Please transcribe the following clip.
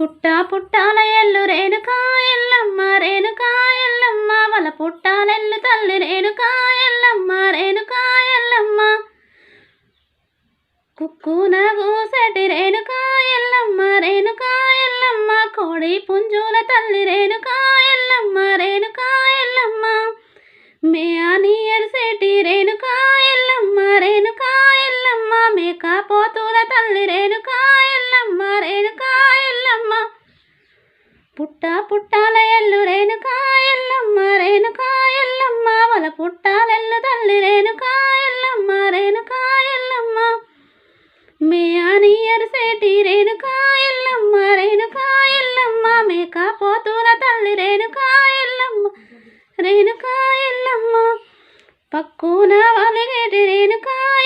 పుట్ట పుట్టాల ఎల్లు రేణుకా ఎల్లమ్మ రేణుకా ఎల్లమ్మ. వల పుట్టాలెల్లు తల్లి రేణుకా ఎల్లమ్మ రేణుకా ఎల్లమ్మ. కుక్కున కూసటి రేణుకా ఎల్లమ్మ రేణుకా ఎల్లమ్మ. కోడి పుంజుల తల్లి రేణుకా ఎల్లమ్మ రేణుకా ఎల్లమ్మ. మే ఎరిసేటి రేణుకా ఎల్లమ్మ రేణుకా ఎల్లమ్మ. మేక పోతుల తల్లి రేణుకా ఎల్లమ్మ రేణుకా ఎల్లమ్మ పుట్ట పుట్టాల ఎల్లు రేణుకాయల్లమ్మ రేణుకాయల్లమ్మ వల పుట్టాలెల్లు తల్లి రేణుకాయల్లమ్మ రేణుకాయల్లమ్మ మే అని ఎరిసేటి రేణుకాయల్లమ్మ రేణుకాయల్లమ్మ మే కాపోతుల మేక పోతుల తల్లి రేణుకాయల్లమ్మ రేణుకాయల్లమ్మ పక్కున వలిగేటి రేణుకాయ